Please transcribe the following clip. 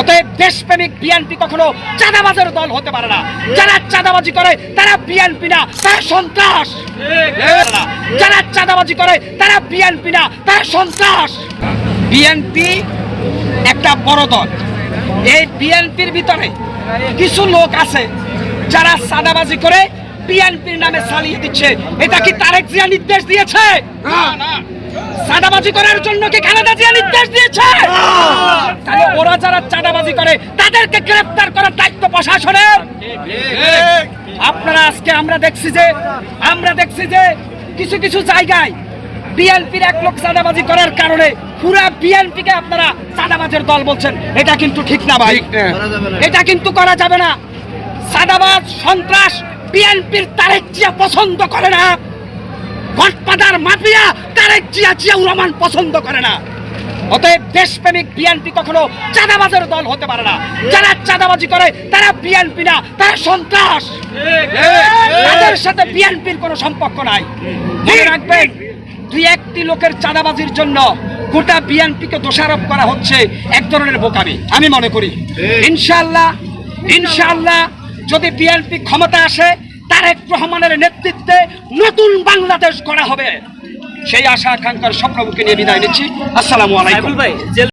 অতএব দেশপ্রেমিক বিএনপি কখনো চাঁদাবাজের দল হতে পারে না। যারা চাঁদাবাজি করে তারা বিএনপি না তারা সন্ত্রাস। যারা চাঁদাবাজি করে তারা বিএনপি না তারা সন্ত্রাস। বিএনপি একটা বড় দল। এই বিএনপির ভিতরে কিছু লোক আছে যারা চাঁদাবাজি করে বিএনপির নামে চালিয়ে দিচ্ছে। এটা কি তারেক জিয়া নির্দেশ দিয়েছে? চাঁদাবাজি করার জন্য কি খালেদা জিয়া নির্দেশ দিয়েছে? তাহলে ওরা যারা চাঁদাবাজি করে তাদেরকে গ্রেফতার করার দায়িত্ব প্রশাসনের। আপনারা আজকে আমরা দেখছি যে আমরা দেখছি যে কিছু কিছু জায়গায় বিএনপির এক লোক চাঁদাবাজি করার কারণে পুরা বিএনপিকে আপনারা চাঁদাবাজের দল বলছেন। এটা কিন্তু ঠিক না ভাই। এটা কিন্তু করা যাবে না। চাঁদাবাজ সন্ত্রাস বিএনপির তারেক জিয়া পছন্দ করে না। গডফাদার মাফিয়া তারেক জিয়া জিয়াউর রহমান পছন্দ করে না। অতএব দেশপ্রেমিক বিএনপি কখনো চাঁদাবাজের দল হতে পারে না। যারা চাঁদাবাজি করে তারা বিএনপি না তারা সন্ত্রাস। তাদের সাথে বিএনপির কোনো সম্পর্ক নাই। মনে রাখবেন দুই একটি লোকের চাঁদাবাজির জন্য গোটা বিএনপিকে দোষারোপ করা হচ্ছে এক ধরনের বোকামি আমি মনে করি। ইনশাআল্লাহ ইনশাআল্লাহ যদি বিএনপি ক্ষমতা আসে তারেক রহমানের নেতৃত্বে নতুন বাংলাদেশ গড়া হবে। সেই আশা আকাঙ্ক্ষার স্বপ্নবুকে নিয়ে বিদায় নিচ্ছি। আসসালামু আলাইকুম। ভাই